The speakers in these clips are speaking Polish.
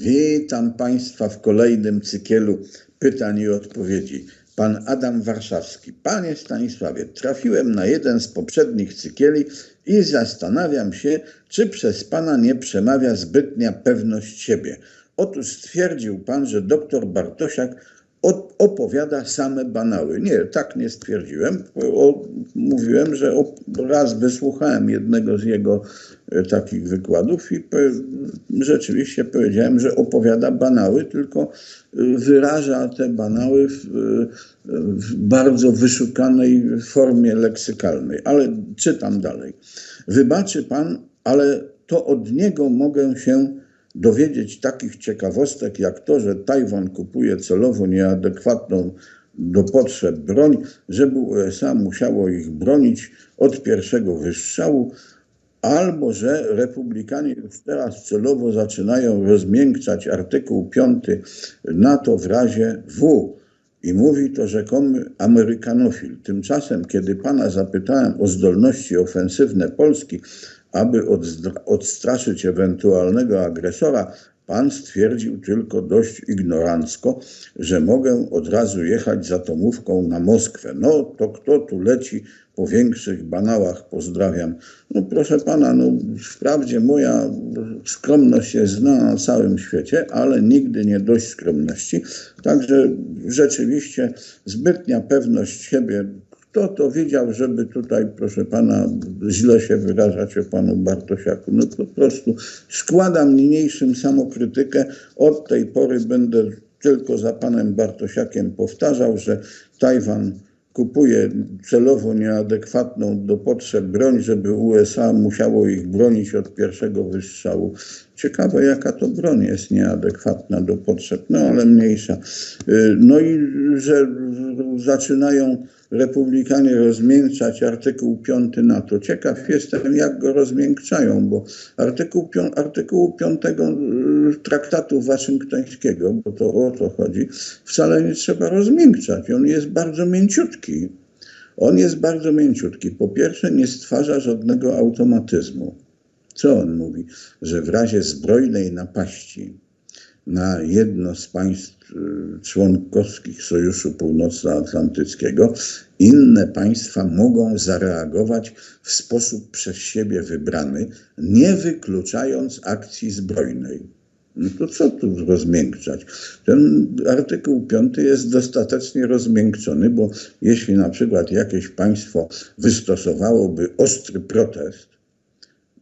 Witam Państwa w kolejnym cykielu pytań i odpowiedzi. Pan Adam Warszawski. Panie Stanisławie, trafiłem na jeden z poprzednich cykieli i zastanawiam się, czy przez Pana nie przemawia zbytnia pewność siebie. Otóż stwierdził Pan, że doktor Bartosiak opowiada same banały. Nie, tak nie stwierdziłem. O, mówiłem, że raz wysłuchałem jednego z jego e, takich wykładów i rzeczywiście powiedziałem, że opowiada banały, tylko e, wyraża te banały w, e, w bardzo wyszukanej formie leksykalnej. Ale czytam dalej. Wybaczy pan, ale to od niego mogę się dowiedzieć takich ciekawostek jak to, że Tajwan kupuje celowo nieadekwatną do potrzeb broń, żeby USA musiało ich bronić od pierwszego wystrzału, albo że republikanie już teraz celowo zaczynają rozmiękczać artykuł 5 NATO w razie W. I mówi to rzekomy amerykanofil. Tymczasem, kiedy pana zapytałem o zdolności ofensywne Polski, aby odstraszyć ewentualnego agresora, pan stwierdził tylko dość ignorancko, że mogę od razu jechać z atomówką na Moskwę. No to kto tu leci po większych banałach? Pozdrawiam. No proszę pana, no wprawdzie moja skromność jest znana na całym świecie, ale nigdy nie dość skromności. Także rzeczywiście zbytnia pewność siebie kto to widział, żeby tutaj, proszę pana, źle się wyrażać o panu Bartosiaku? No po prostu składam niniejszym samokrytykę. Od tej pory będę tylko za panem Bartosiakiem powtarzał, że Tajwan kupuje celowo nieadekwatną do potrzeb broń, żeby USA musiało ich bronić od pierwszego wystrzału. Ciekawe, jaka to broń jest nieadekwatna do potrzeb, no ale mniejsza. Y, No i że zaczynają republikanie rozmiękczać artykuł 5 NATO. Ciekaw jestem, jak go rozmiękczają, bo artykuł, pią- artykułu 5 traktatu waszyngtońskiego, bo to o to chodzi, wcale nie trzeba rozmiękczać. On jest bardzo mięciutki. On jest bardzo mięciutki. Po pierwsze, nie stwarza żadnego automatyzmu. Co on mówi? Że w razie zbrojnej napaści na jedno z państw y, członkowskich Sojuszu Północnoatlantyckiego, inne państwa mogą zareagować w sposób przez siebie wybrany, nie wykluczając akcji zbrojnej. No to co tu rozmiękczać? Ten artykuł 5 jest dostatecznie rozmiękczony, bo jeśli na przykład jakieś państwo wystosowałoby ostry protest,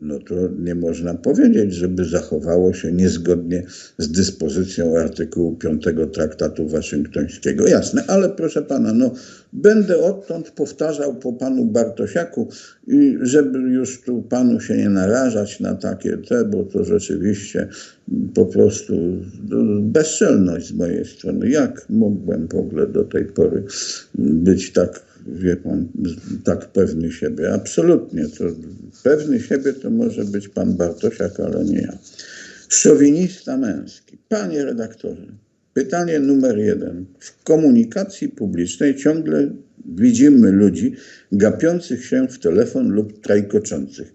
no to nie można powiedzieć, żeby zachowało się niezgodnie z dyspozycją artykułu 5 Traktatu Waszyngtońskiego. Jasne, ale proszę pana, no będę odtąd powtarzał po panu Bartosiaku, i żeby już tu panu się nie narażać na takie te, bo to rzeczywiście po prostu no, bezczelność z mojej strony. Jak mogłem w ogóle do tej pory być tak wie pan, tak pewny siebie. Absolutnie. To pewny siebie to może być pan Bartosiak, ale nie ja. Szowinista męski. Panie redaktorze, pytanie numer jeden. W komunikacji publicznej ciągle widzimy ludzi gapiących się w telefon lub trajkoczących.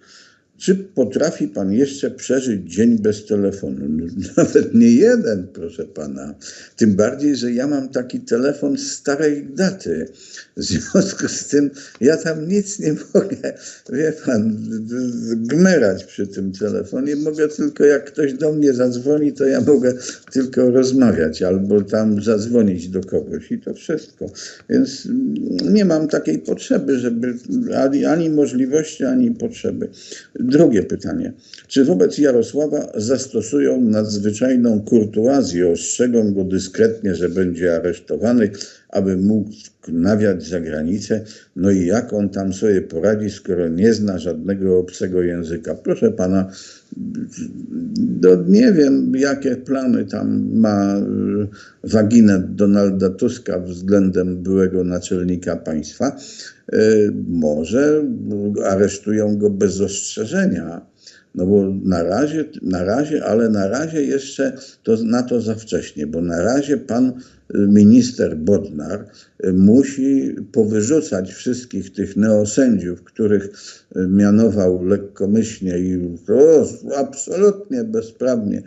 Czy potrafi pan jeszcze przeżyć dzień bez telefonu? No, Nawet nie jeden, proszę pana. Tym bardziej, że ja mam taki telefon starej daty. W związku z tym ja tam nic nie mogę, wie pan, gmerać przy tym telefonie. Mogę tylko, jak ktoś do mnie zadzwoni, to ja mogę tylko rozmawiać albo tam zadzwonić do kogoś i to wszystko. Więc nie mam takiej potrzeby, żeby ani, ani możliwości, ani potrzeby. Drugie pytanie. Czy wobec Jarosława zastosują nadzwyczajną kurtuazję, ostrzegą go dyskretnie, że będzie aresztowany, aby mógł nawiać za granicę? No i jak on tam sobie poradzi, skoro nie zna żadnego obcego języka? Proszę pana, no nie wiem, jakie plany tam ma y, waginet Donalda Tuska względem byłego naczelnika państwa. Y, Może aresztują go bez ostrzeżenia. No bo na razie, na razie, ale na razie jeszcze to, na to za wcześnie, bo na razie pan y, minister Bodnar y, musi powyrzucać wszystkich tych neosędziów, których mianował lekkomyślnie i to absolutnie bezprawnie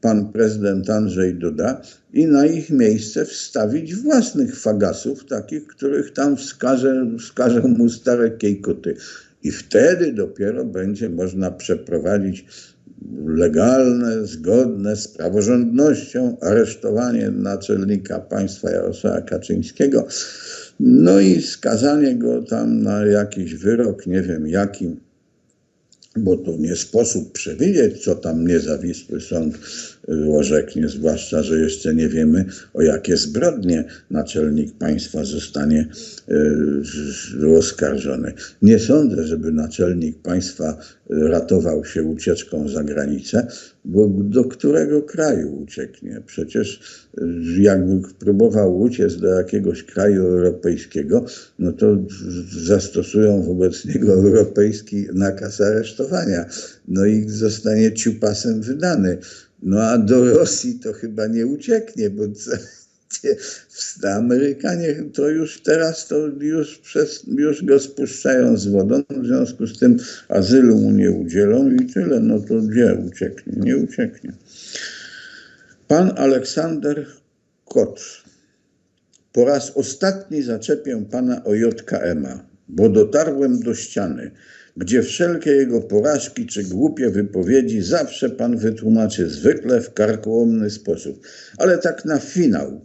pan prezydent Andrzej Duda i na ich miejsce wstawić własnych fagasów, takich, których tam wskaże, wskażą mu stare kiejkuty. I wtedy dopiero będzie można przeprowadzić legalne, zgodne z praworządnością aresztowanie naczelnika państwa Jarosława Kaczyńskiego, no i skazanie go tam na jakiś wyrok, nie wiem jakim, bo to nie sposób przewidzieć, co tam niezawisły sąd orzeknie, zwłaszcza, że jeszcze nie wiemy, o jakie zbrodnie naczelnik państwa zostanie y, oskarżony. Nie sądzę, żeby naczelnik państwa ratował się ucieczką za granicę, bo do którego kraju ucieknie? Przecież y, jakby próbował uciec do jakiegoś kraju europejskiego, no to zastosują wobec niego europejski nakaz aresztowania. No i zostanie ciupasem wydany. No a do Rosji to chyba nie ucieknie, bo Amerykanie to już teraz to już, przez, już go spuszczają z wodą, w związku z tym azylu mu nie udzielą i tyle. No to gdzie ucieknie? Nie ucieknie. Pan Aleksander Kot. Po raz ostatni zaczepię pana o JKM-a, bo dotarłem do ściany, gdzie wszelkie jego porażki czy głupie wypowiedzi zawsze pan wytłumaczy zwykle w karkołomny sposób. Ale tak na finał,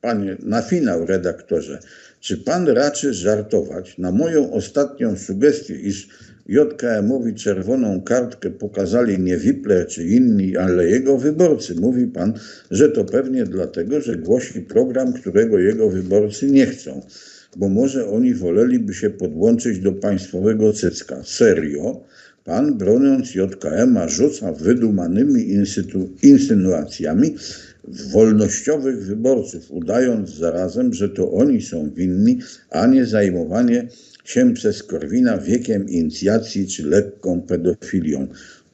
Panie, na finał, redaktorze, czy pan raczy żartować na moją ostatnią sugestię, iż JKM-owi czerwoną kartkę pokazali nie Wipler czy inni, ale jego wyborcy? Mówi pan, że to pewnie dlatego, że głosi program, którego jego wyborcy nie chcą, bo może oni woleliby się podłączyć do państwowego cycka. Serio? Pan, broniąc JKM-a, rzuca wydumanymi insynuacjami, wolnościowych wyborców, udając zarazem, że to oni są winni, a nie zajmowanie się przez Korwina wiekiem inicjacji czy lekką pedofilią.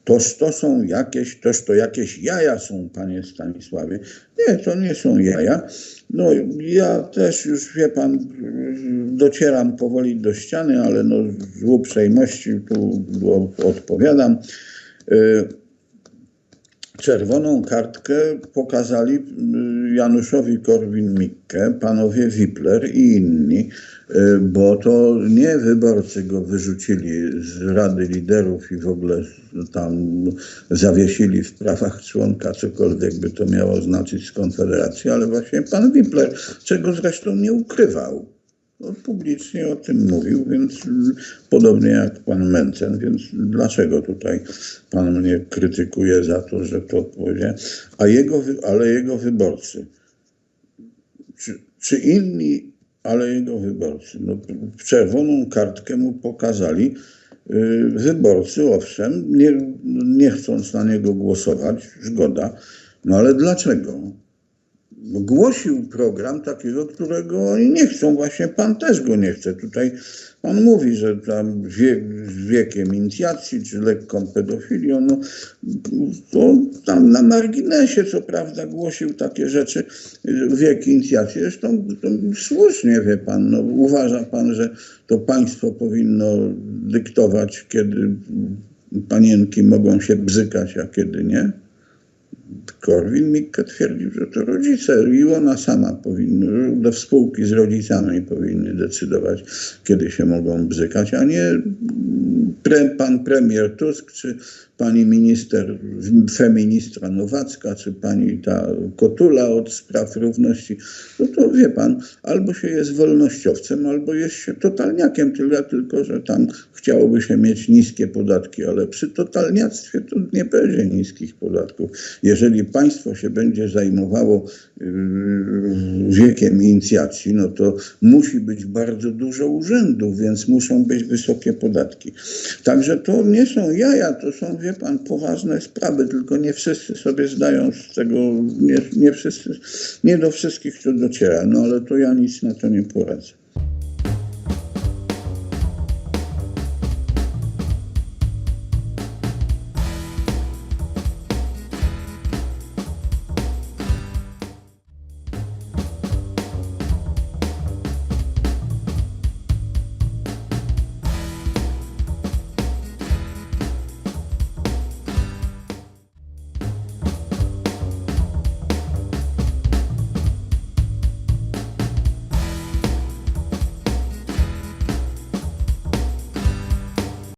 Toż to są jakieś, toż to jakieś jaja są, panie Stanisławie. Nie, to nie są jaja. No ja też już, wie pan, docieram powoli do ściany, ale no z uprzejmości tu odpowiadam. Y, czerwoną kartkę pokazali y, Januszowi Korwin-Mikke, panowie Wipler i inni, y, bo to nie wyborcy go wyrzucili z Rady Liderów i w ogóle tam zawiesili w prawach członka, cokolwiek by to miało znaczyć z Konfederacji, ale właśnie pan Wipler, czego zresztą nie ukrywał publicznie o tym mówił, więc podobnie jak pan Mencen, więc dlaczego tutaj pan mnie krytykuje za to, że to powiedział? A jego, ale jego wyborcy, czy, czy inni, ale jego wyborcy, no, czerwoną kartkę mu pokazali, y, wyborcy, owszem, nie, nie chcąc na niego głosować, zgoda, no ale dlaczego? Głosił program takiego, którego oni nie chcą. Właśnie pan też go nie chce. Tutaj pan mówi, że tam z wiekiem inicjacji, czy lekką pedofilią, no to tam na marginesie, co prawda, głosił takie rzeczy, wiek inicjacji. Zresztą słusznie, wie pan, no, uważa pan, że to państwo powinno dyktować, kiedy panienki mogą się bzykać, a kiedy nie? Korwin-Mikke twierdził, że to rodzice i ona sama powinna, do spółki z rodzicami powinny decydować, kiedy się mogą bzykać, a nie pre, pan premier Tusk czy pani minister, feministra Nowacka, czy pani ta Kotula od spraw równości, no to wie pan, albo się jest wolnościowcem, albo jest się totalniakiem, tyle tylko, że tam chciałoby się mieć niskie podatki, ale przy totalniactwie to nie będzie niskich podatków. Jeżeli państwo się będzie zajmowało yy, wiekiem inicjacji, no to musi być bardzo dużo urzędów, więc muszą być wysokie podatki. Także to nie są jaja, to są, wie pan, poważne sprawy, tylko nie wszyscy sobie zdają z tego, nie, nie wszyscy, nie do wszystkich to dociera, no ale to ja nic na to nie poradzę.